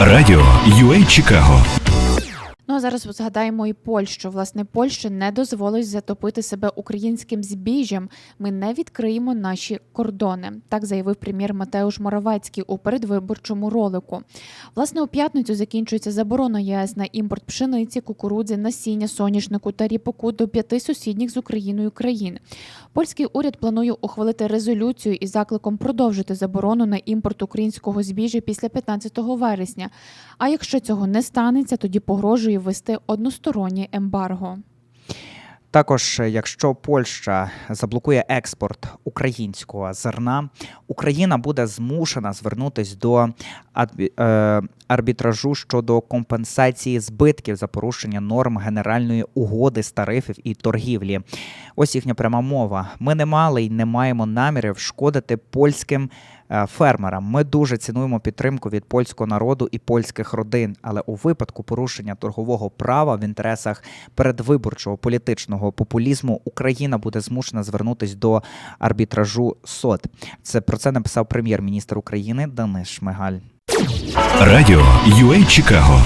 Радіо UA Чикаго Ну зараз згадаємо і Польщу. Власне, Польща не дозволить затопити себе українським збіжжям. Ми не відкриємо наші кордони. Так заявив прем'єр Матеуш Моравецький у передвиборчому ролику. Власне, у п'ятницю закінчується заборона ЄС на імпорт пшениці, кукурудзи, насіння, соняшнику та ріпаку до п'яти сусідніх з Україною країн. Польський уряд планує ухвалити резолюцію із закликом продовжити заборону на імпорт українського збіжжя після 15 вересня. А якщо цього не станеться, тоді погрожує ввести одностороннє ембарго. Також, е, якщо Польща заблокує експорт українського зерна, Україна буде змушена звернутися до арбітражу щодо компенсації збитків за порушення норм Генеральної угоди з тарифів і торгівлі. Ось їхня пряма мова. Ми не мали й не маємо намірів шкодити польським е, фермерам. Ми дуже цінуємо підтримку від польського народу і польських родин, але у випадку порушення торгового права в інтересах передвиборчого політичного популізму Україна буде змушена звернутися до арбітражу СОД. Це про це написав прем'єр-міністр України Денис Шмигаль. Радіо UA Чикаго